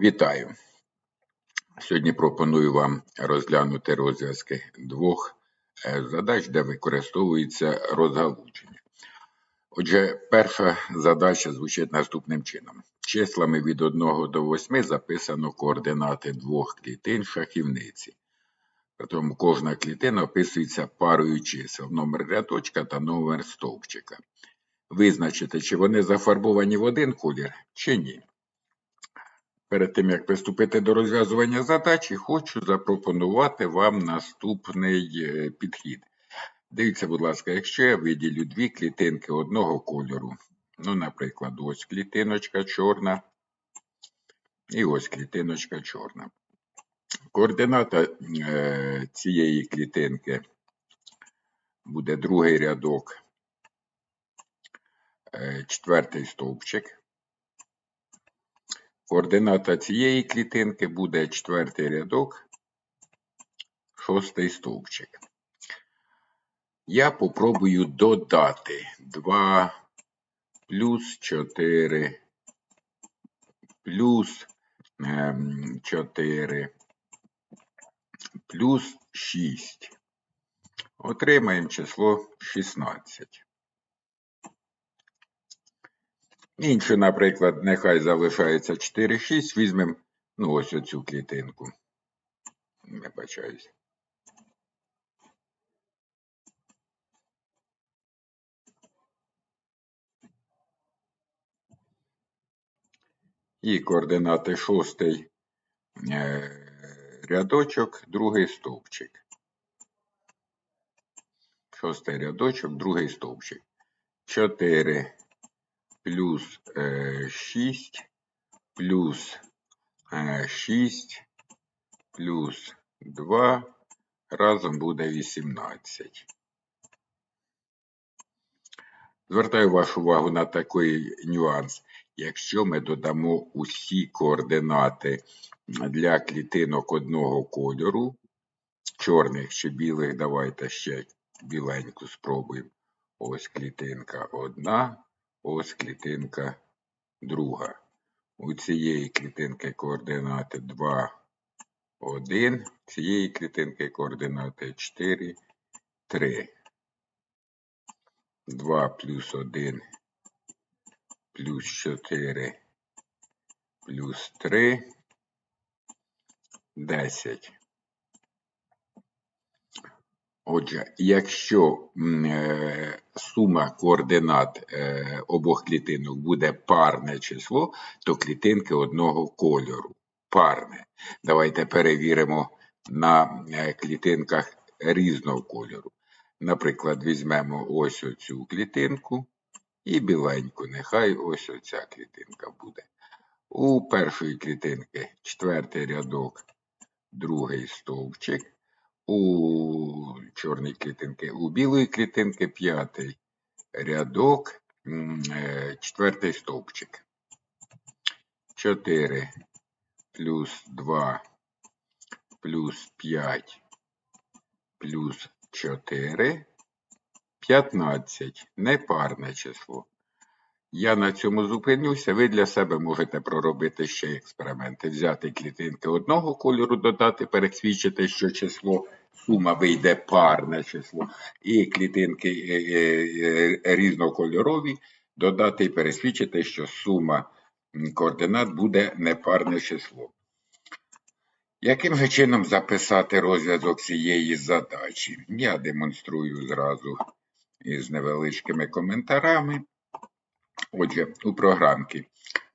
Вітаю! Сьогодні пропоную вам розглянути розв'язки двох е, задач, де використовується розгалуження. Отже, перша задача звучить наступним чином. Числами від 1 до 8 записано координати двох клітин шахівниці. Притому кожна клітина описується парою чисел, номер рядочка та номер стовпчика. Визначити, чи вони зафарбовані в один колір, чи ні. Перед тим, як приступити до розв'язування задачі, хочу запропонувати вам наступний е, підхід. Дивіться, будь ласка, якщо я виділю дві клітинки одного кольору, ну, наприклад, ось клітиночка чорна і ось клітиночка чорна. Координата е, цієї клітинки буде другий рядок, е, четвертий стовпчик. Координата цієї клітинки буде четвертий рядок, шостий стовпчик. Я попробую додати 2 плюс 4 плюс 4 ем, плюс 6. Отримаємо число 16. Інше, наприклад, нехай залишається 4,6, візьмемо ну, ось оцю клітинку. Не бачаюсь. І координати шостий е, рядочок, другий стовпчик. Шостий рядочок, другий стовпчик. 4 плюс 6 е, плюс 6 е, плюс 2 разом буде 18. Звертаю вашу увагу на такий нюанс. Якщо ми додамо усі координати для клітинок одного кольору, чорних чи білих, давайте ще біленьку спробуємо. Ось клітинка одна, Ось клітинка друга. У цієї клітинки координати 2, 1, цієї клітинки координати 4, 3. 2 плюс 1 плюс 4 плюс 3 10. Отже, якщо е, сума координат е, обох клітинок буде парне число, то клітинки одного кольору. Парне. Давайте перевіримо на е, клітинках різного кольору. Наприклад, візьмемо ось оцю клітинку і біленьку. Нехай ось оця клітинка буде. У першої клітинки четвертий рядок, другий стовпчик у чорній клітинки, у білої клітинки п'ятий рядок, е, четвертий стовпчик. 4 плюс 2 плюс 5 плюс 4 15. Непарне число. Я на цьому зупинюся. Ви для себе можете проробити ще експерименти. Взяти клітинки одного кольору, додати, пересвідчити, що число сума вийде парне число, і клітинки е, е, е, різнокольорові, додати і пересвідчити, що сума координат буде непарне число. Яким же чином записати розв'язок цієї задачі? Я демонструю зразу із невеличкими коментарами. Отже, у програмці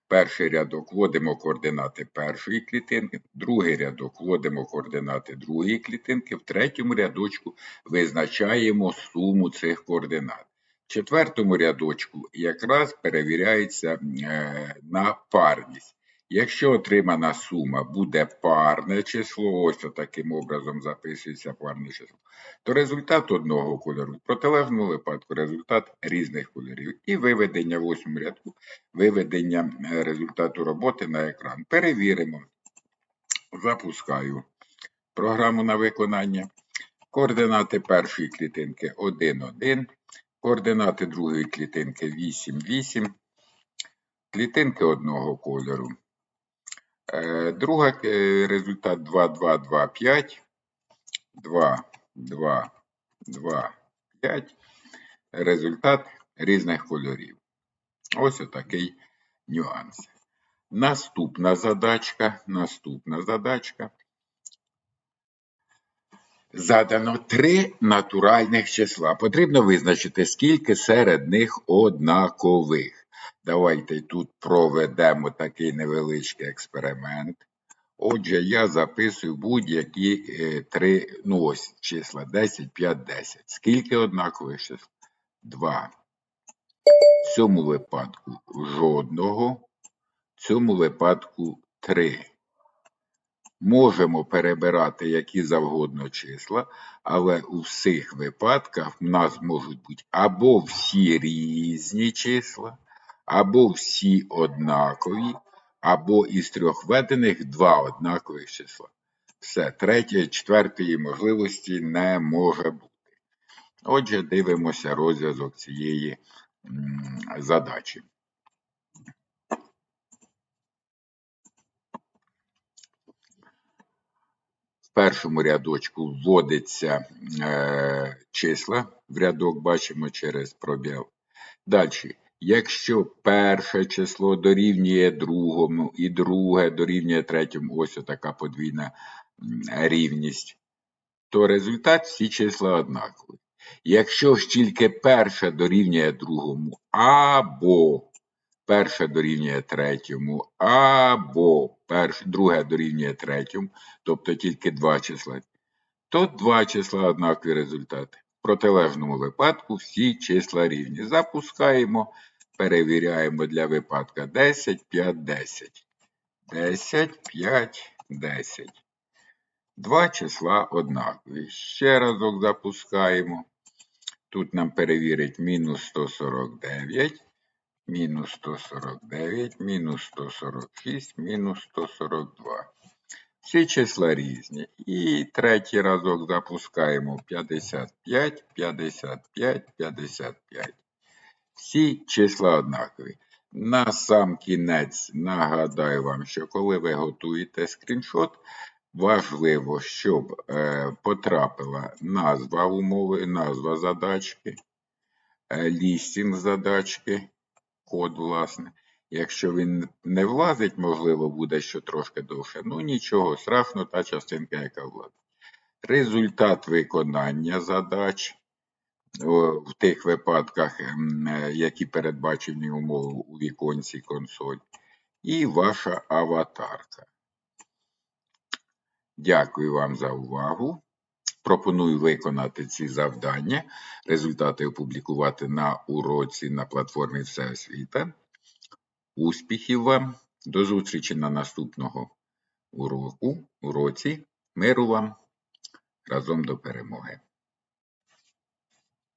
перший рядок вводимо координати першої клітинки, другий рядок вводимо координати другої клітинки, в третьому рядочку визначаємо суму цих координат. В четвертому рядочку якраз перевіряється е, на парність. Якщо отримана сума буде парне число, ось таким образом записується парне число, то результат одного кольору, в протилежному випадку результат різних кольорів. І виведення в восьмому рядку, виведення е, результату роботи на екран. Перевіримо. Запускаю програму на виконання. Координати першої клітинки 1, 1, координати другої клітинки 8, 8, клітинки одного кольору. Е, Друга е, результат 2, 2, 2, 5. 2, 2, 2, 5. Результат різних кольорів. Ось отакий нюанс. Наступна задачка. Наступна задачка. Задано три натуральних числа. Потрібно визначити, скільки серед них однакових. Давайте тут проведемо такий невеличкий експеримент. Отже, я записую будь-які е, три, ну ось числа 10, 5, 10. Скільки однакових чисел? Два. В цьому випадку жодного. В цьому випадку три. Можемо перебирати які завгодно числа, але у всіх випадках в нас можуть бути або всі різні числа, або всі однакові, або із трьох введених два однакових числа. Все, третьої, четвертої можливості не може бути. Отже, дивимося розв'язок цієї задачі. В першому рядочку вводиться е, числа, в рядок бачимо через пробіл. Далі, якщо перше число дорівнює другому і друге дорівнює третьому, ось така подвійна рівність, то результат всі числа однакові. Якщо ж тільки перше дорівнює другому, або перше дорівнює третьому, або перше, друге дорівнює третьому, тобто тільки два числа, то два числа однакові результати. В протилежному випадку всі числа рівні. Запускаємо, перевіряємо для випадка 10, 5, 10. 10, 5, 10. Два числа однакові. Ще разок запускаємо. Тут нам перевірить мінус 149, мінус 149, мінус 146, мінус 142. Всі числа різні. І третій разок запускаємо 55, 55, 55. Всі числа однакові. На сам кінець нагадаю вам, що коли ви готуєте скріншот, важливо, щоб е, потрапила назва умови, назва задачки, е, лістінг задачки, код, власне. Якщо він не влазить, можливо, буде що трошки довше. Ну нічого страшного, та частинка, яка влазить. Результат виконання задач в тих випадках, е, які передбачені умови у віконці консоль, і ваша аватарка. Дякую вам за увагу. Пропоную виконати ці завдання, результати опублікувати на уроці на платформі Всеосвіта. Успіхів вам! До зустрічі на наступного уроку, уроці. Миру вам! Разом до перемоги!